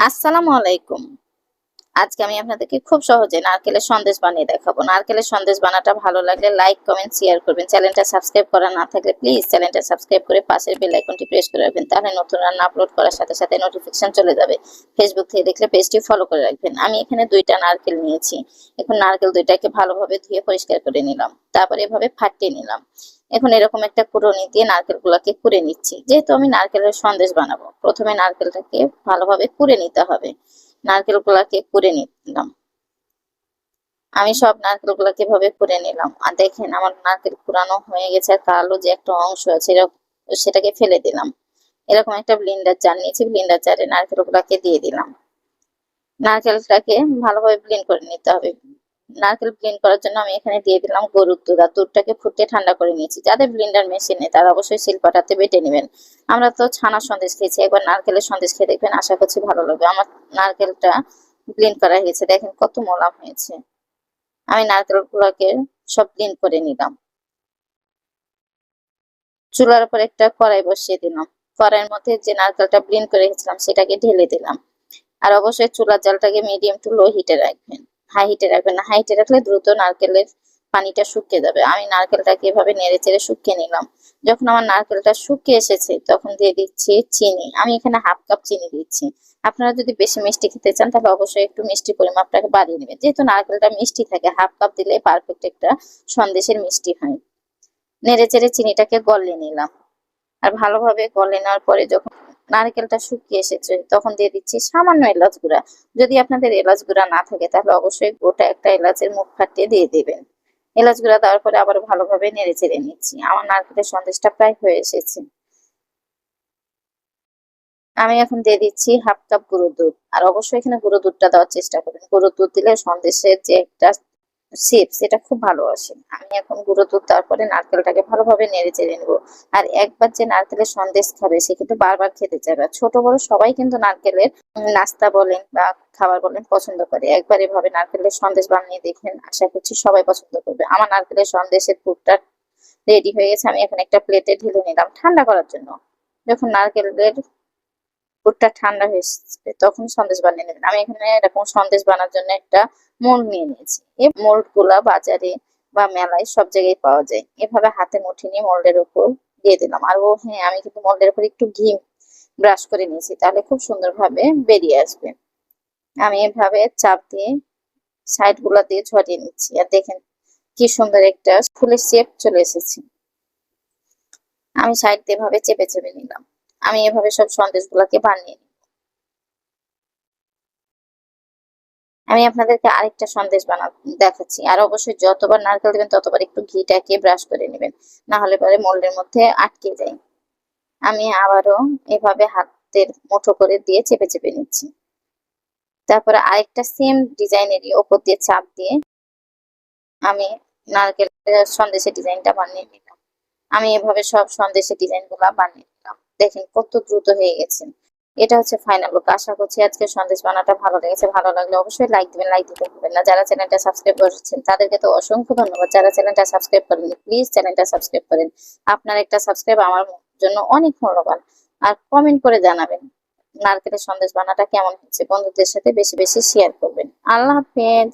আসসালামু আলাইকুম। আজকে আমি আপনাদেরকে খুব সহজে নারকেলের সন্দেশ বানিয়ে দেখাবো। নারকেলের সন্দেশ বানাটা ভালো লাগলে লাইক, কমেন্ট শেয়ার করবেন। চ্যানেলটা সাবস্ক্রাইব করা না থাকলে প্লিজ চ্যানেলটা সাবস্ক্রাইব করে পাশের বেল আইকনটি প্রেস করে রাখবেন। তাহলে নতুন রান্না আপলোড করার সাথে সাথে নোটিফিকেশন চলে যাবে। ফেসবুক থেকে দেখলে পেজটি ফলো করে রাখবেন। আমি এখানে দুইটা নারকেল নিয়েছি। এখন নারকেল দুইটাকে ভালোভাবে ধুয়ে পরিষ্কার করে নিলাম। তারপরে এভাবে ফাটিয়ে নিলাম। এখন এরকম একটা কুড়নি দিয়ে নারকেলগুলোকে কুড়ে নিচ্ছি। যেহেতু আমি নারকেলের সন্দেশ বানাবো, প্রথমে নারকেলটাকে ভালোভাবে কুড়ে নিতে হবে। নারকেলগুলোকে কুড়ে নিলাম। আমি সব নারকেল গুলাকে এভাবে কুড়ে নিলাম। আর দেখেন আমার নারকেল কুড়ানো হয়ে গেছে কালো যে একটা অংশ আছে সেটাকে ফেলে দিলাম। এরকম একটা ব্লিন্ডার চার নিয়েছি, ব্লিন্ডার চারে নারকেল গুলাকে দিয়ে দিলাম। নারকেলটাকে ভালোভাবে ব্লেন্ড করে নিতে হবে। নারকেল ব্লেন্ড করার জন্য আমি এখানে দিয়ে দিলাম গরুর দুধ। আর দুধটাকে ফুটিয়ে ঠান্ডা করে নিয়েছি। যাদের ব্লেন্ডার মেশিন নেই, তারা অবশ্যই শিল্পাটাতে বেটে নেবেন। আমরা তো ছানার সন্দেশ খেয়েছি, একবার নারকেলের সন্দেশ খেয়ে দেখবেন, আশা করছি ভালো লাগবে। আমার নারকেলটা ব্লেন্ড করা হয়েছে, দেখেন কত মোলাম হয়েছে। আমি নারকেলগুলোকে সব ব্লেন্ড করে নিলাম। চুলার উপর একটা কড়াই বসিয়ে দিলাম। কড়াইয়ের মধ্যে যে নারকেলটা ব্লেন্ড করে রেখেছিলাম, সেটাকে ঢেলে দিলাম। আর অবশ্যই চুলার জলটাকে মিডিয়াম টু লো হিটে রাখবেন। হাই হিটে রাখবেন না। হাই হিটে রাখলে দ্রুত নারকেলের পানিটা শুকিয়ে যাবে। আমি নারকেলটাকে এভাবে নেড়ে চেড়ে শুকিয়ে নিলাম। যখন আমার নারকেলটা শুকিয়ে এসেছে, তখন দিয়ে দিচ্ছি চিনি। আমি এখানে হাফ কাপ চিনি দিচ্ছি। আপনারা যদি বেশি মিষ্টি খেতে চান, তাহলে অবশ্যই একটু মিষ্টি পরিমাপটাকে বাড়িয়ে নেবেন। যেহেতু নারকেলটা মিষ্টি থাকে, হাফ কাপ দিলে পারফেক্ট একটা সন্দেশের মিষ্টি হয়। নেড়ে চেড়ে চিনিটাকে গলিয়ে নিলাম। আর ভালোভাবে গলে নেওয়ার পরে যখন নারকেলটা শুকিয়ে এসেছে, তখন দিয়ে দিচ্ছি সামান্য এলাচ গুঁড়া। যদি আপনাদের এলাচ গুঁড়া না থাকে, তাহলে অবশ্যই গোটা একটা এলাচের মুখ ফাটিয়ে দিয়ে দেবেন। এলাচ গুঁড়া দেওয়ার পরে আবার ভালোভাবে নেড়ে চেড়ে নিচ্ছি। আমার নারকেলের সন্দেশটা প্রায় হয়ে এসেছে। আমি এখন দিয়ে দিচ্ছি হাফ কাপ গুঁড়ো দুধ। আর অবশ্যই এখানে গুঁড়ো দুধটা দেওয়ার চেষ্টা করবেন। গুঁড়ো দুধ দিলে সন্দেশের যে একটা শেপ সেটা খুব ভালো আসে। আমি এখন গুঁড়ো দুধ তারপরে নারকেলটাকে ভালোভাবে নেড়ে চেড়ে নেব। আর একবার যে নারকেলের সন্দেশ খাবে, সে কিন্তু বারবার খেতে চাইবে। ছোট বড় সবাই কিন্তু নারকেলের নাস্তা বলেন বা খাবার বলেন পছন্দ করে। একবার এভাবে নারকেলের সন্দেশ বানিয়ে দেখেন, আশা করছি সবাই পছন্দ করবে। আমার নারকেলের সন্দেশের পুরটা রেডি হয়ে গেছে। আমি এখন একটা প্লেটে ঢেলে নিলাম ঠান্ডা করার জন্য। যখন নারকেলের পুরটা ঠান্ডা হয়েছে, তখন সন্দেশ বানিয়ে নেবেন। আমি এখানে এরকম সন্দেশ বানার জন্য একটা মোল্ড নিয়ে নিয়েছি। এই মোল্ডগুলা বাজারে বা মেলায় সব জায়গায় পাওয়া যায়। এভাবে হাতে মুঠি নিয়ে মোল্ডের উপর দিয়ে দিলাম। আর ও হ্যাঁ আমি কিন্তু মোল্ডের উপর একটু ঘি ব্রাশ করে নিয়েছি, তাহলে খুব সুন্দরভাবে বেরিয়ে আসবে। আমি এভাবে চাপ দিয়ে সাইডগুলা দিয়ে ছড়িয়ে নিচ্ছি। আর দেখেন কি সুন্দর একটা ফুলের শেপ চলে এসেছে। আমি সাইড দিয়ে এভাবে চেপে চেপে নিলাম। আমি এভাবে সব সন্দেশগুলোকে বানিয়ে নিই আমি আপনাদেরকে আরেকটা সন্দেশ বানা দেখাচ্ছি। আর অবশ্যই যতবার নারকেল দেবেন, ততবার একটু ঘিটাকে ব্রাশ করে নেবেন। না হলে পরে মোল্ডের মধ্যে আটকে যায়। আমি আবারও এভাবে হাতের মুঠো করে দিয়ে চেপে চেপে নিচ্ছি। তারপরে আরেকটা সেম ডিজাইনেরই ওপর দিয়ে চাপ দিয়ে আমি নারকেল সন্দেশের ডিজাইনটা বানিয়ে নিলাম। আমি এভাবে সব সন্দেশের ডিজাইনগুলা বানিয়ে দেখেন কত দ্রুত হয়ে গেছে। এটা হচ্ছে ফাইনাল লুক আশা করছি আজকে সন্দেশ বানাটা ভালো লেগেছে। ভালো লাগলে অবশ্যই লাইক দিবেন লাইক দিতে ভুলবেন না। যারা চ্যানেলটা সাবস্ক্রাইব করেছেন, তাদেরকে তো অসংখ্য ধন্যবাদ। যারা চ্যানেলটা সাবস্ক্রাইব করেন প্লিজ চ্যানেলটা সাবস্ক্রাইব করেন। আপনার একটা সাবস্ক্রাইব আমার জন্য অনেক মূল্যবান। আর কমেন্ট করে জানাবেন নারকেলের সন্দেশ বানাটা কেমন হচ্ছে? বন্ধুদের সাথে বেশি বেশি শেয়ার করবেন। আল্লাহ হাফেজ।